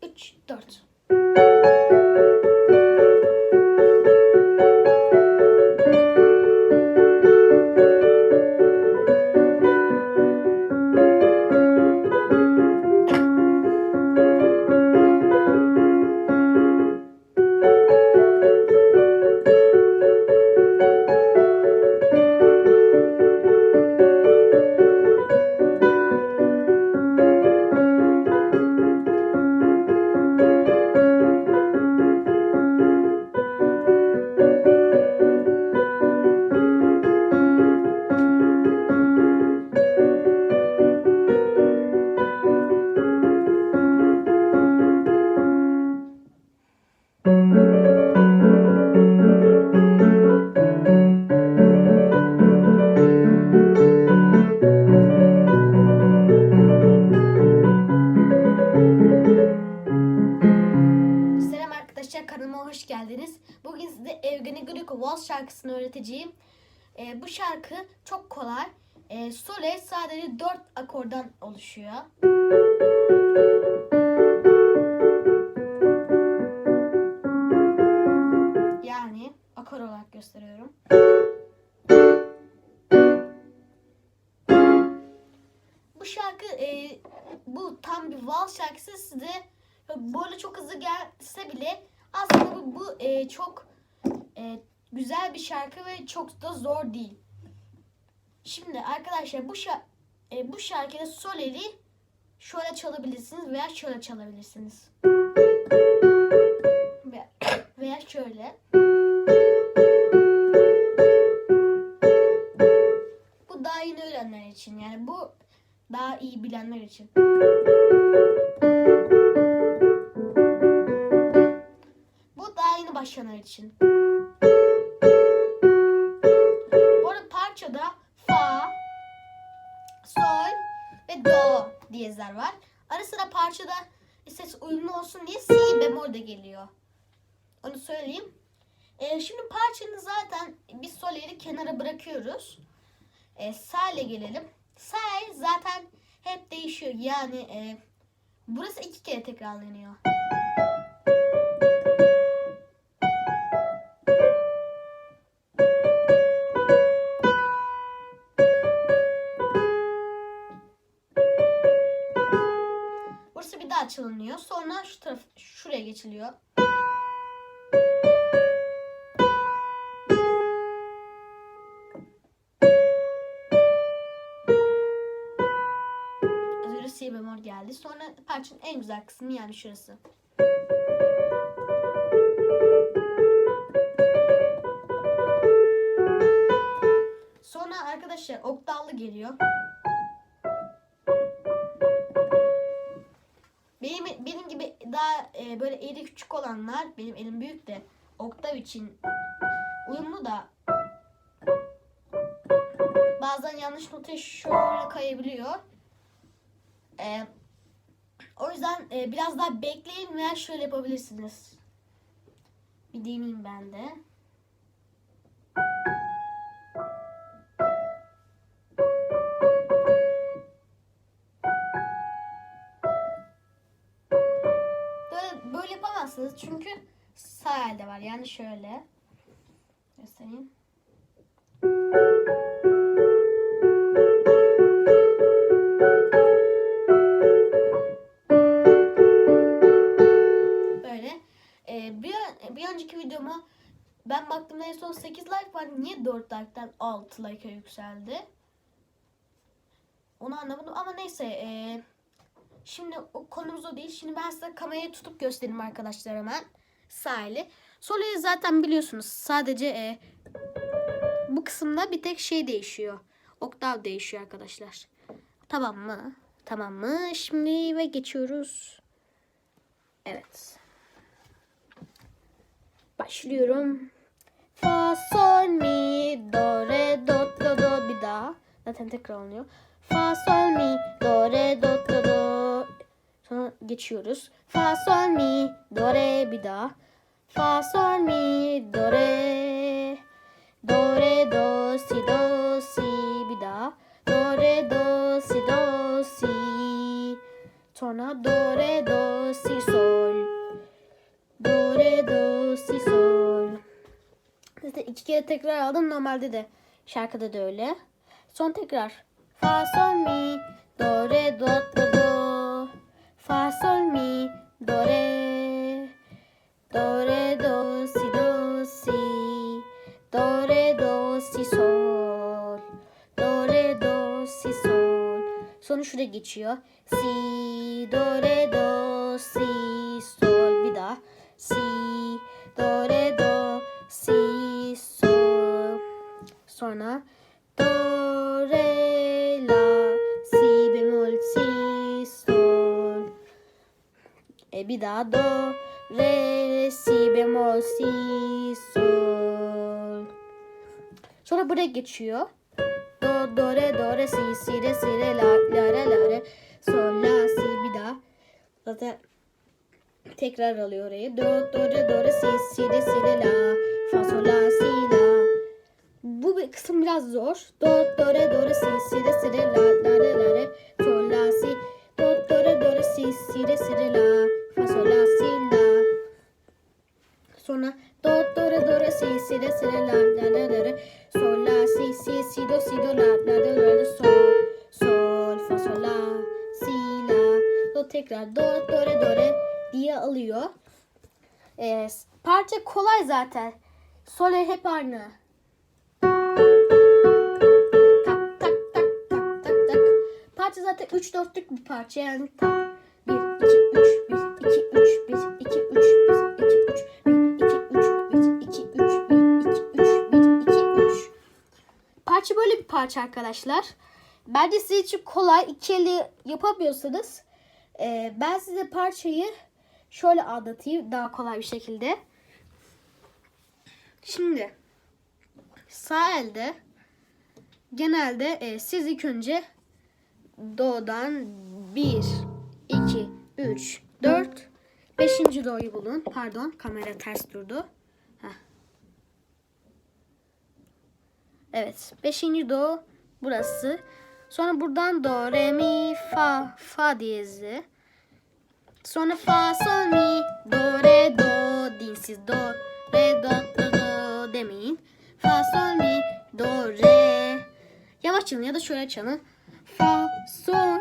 3, 4. geldiniz. Bugün size Evgeni Gliko Waltz şarkısını öğreteceğim. Ee, bu şarkı çok kolay. Ee, Sole sadece 4 akordan oluşuyor. Yani akor olarak gösteriyorum. Bu şarkı e, bu tam bir vals şarkısı size böyle çok hızlı gelse bile aslında bu, bu e, çok e, güzel bir şarkı ve çok da zor değil. Şimdi arkadaşlar bu şa e, bu şarkıda soleli şöyle çalabilirsiniz veya şöyle çalabilirsiniz. Veya şöyle. Bu daha yeni öğrenenler için yani bu daha iyi bilenler için. Başlayanlar için. Bu arada parçada fa, sol ve do diyezler var. Ara sıra parçada ses uyumlu olsun diye si bemol de geliyor. Onu söyleyeyim. Ee, şimdi parçanın zaten biz soleri kenara bırakıyoruz. Ee, sa ile gelelim. Sa zaten hep değişiyor. Yani e, burası iki kere tekrarlanıyor. Geçiliyor. Si bemol geldi. Sonra parçanın en güzel kısmı yani şurası. Sonra arkadaşlar oktavlı geliyor. Daha e, böyle eli küçük olanlar, benim elim büyük de oktav için uyumlu da bazen yanlış nota şöyle kayabiliyor. E, o yüzden e, biraz daha bekleyin veya şöyle yapabilirsiniz. Bir deneyeyim ben de. Yapamazsınız çünkü sağ elde var. Yani şöyle. Göstereyim. Böyle. Ee, bir, bir önceki videoma ben baktığımda en son 8 like var. Niye 4 like'dan 6 like'a yükseldi? Onu anlamadım ama neyse. Ee, Şimdi o konumuz o değil. Şimdi ben size kamerayı tutup göstereyim arkadaşlar hemen. Sağ eli. Sol eli zaten biliyorsunuz. Sadece e, bu kısımda bir tek şey değişiyor. Oktav değişiyor arkadaşlar. Tamam mı? Tamam mı? Şimdi ve geçiyoruz. Evet. Başlıyorum. Fa, sol, mi, do, re, do, do, do. Bir daha. Zaten tekrar oluyor. Fa, sol, mi, do, re, do, do, do geçiyoruz. Fa sol mi do re bir daha. Fa sol mi do re. Do re do si do si bir daha. Do re do si do si. Sonra do re do si sol. Do re do si sol. Zaten iki kere tekrar aldım normalde de şarkıda da öyle. Son tekrar. Fa sol mi do re do do do Fa sol mi do re. Do re do si do si. Do re do si sol. Do re do si sol. Sonra şuraya geçiyor. Si do re do si E bir daha do re si bemol si sol. Sonra buraya geçiyor. Do do re do re si si re si re la la re la re sol la si bir daha. Zaten tekrar alıyor orayı. Do do re do re si si re si re la fa sol la si la. Bu bir kısım biraz zor. Do do re do re si si re si re la la re la re sol la si. Do do re do re si si re si re la fa sol la si la. Sonra do do re do re si si re si re la la la la re sol la si si si do si do la la la la sol sol fa sol la si la do tekrar do do re do re diye alıyor. Ee, parça kolay zaten. Sole hep aynı. Tak tak tak tak tak tak. Parça zaten 3 dörtlük bir parça yani tak. Parça böyle bir parça arkadaşlar. Bence sizin için kolay. İki eli yapamıyorsanız e, ben size parçayı şöyle anlatayım daha kolay bir şekilde. Şimdi sağ elde genelde e, siz ilk önce do'dan 1, 2, 3, 4, 5. do'yu bulun. Pardon kamera ters durdu. Heh. Evet 5. do burası. Sonra buradan do, re, mi, fa, fa diyezi. Sonra fa, sol, mi, do, re, do, dinsiz do, re, do, do, do demeyin. Fa, sol, mi, do, re. Yavaş çalın ya da şöyle çalın. Fa, sol,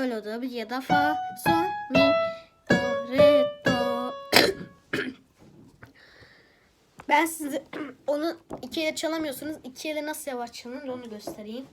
Böyle olabilir ya da fa, sol, mi, do, re, do. Ben size onu iki elle çalamıyorsunuz. İki elle nasıl yavaş çalınır onu göstereyim.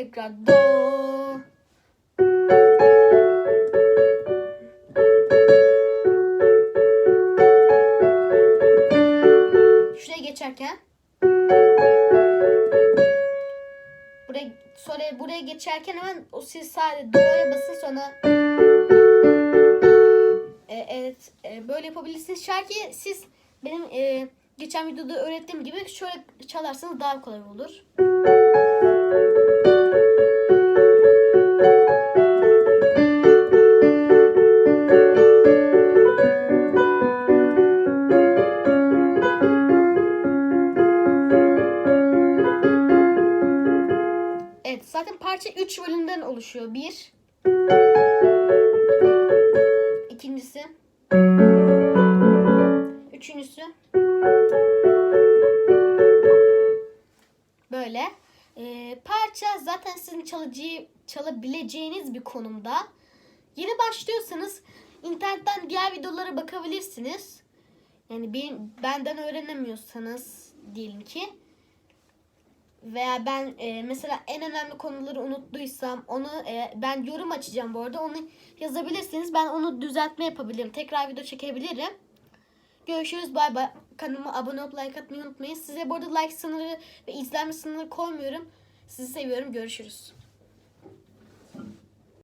Tekrar do şuraya geçerken buraya sonra buraya geçerken hemen o siz sadece do'ya basın sonra e, evet e, böyle yapabilirsiniz. Şarkıyı siz benim e, geçen videoda öğrettiğim gibi şöyle çalarsanız daha kolay olur. Parça 3 bölümden oluşuyor. Bir. İkincisi. Üçüncüsü. Böyle. Ee, parça zaten sizin çalıcı, çalabileceğiniz bir konumda. Yeni başlıyorsanız internetten diğer videolara bakabilirsiniz. Yani benim, benden öğrenemiyorsanız diyelim ki veya ben e, mesela en önemli konuları unuttuysam onu e, ben yorum açacağım bu arada onu yazabilirsiniz. Ben onu düzeltme yapabilirim. Tekrar video çekebilirim. Görüşürüz. Bay bay. Kanalıma abone olup like atmayı unutmayın. Size bu arada like sınırı ve izlenme sınırı koymuyorum. Sizi seviyorum. Görüşürüz.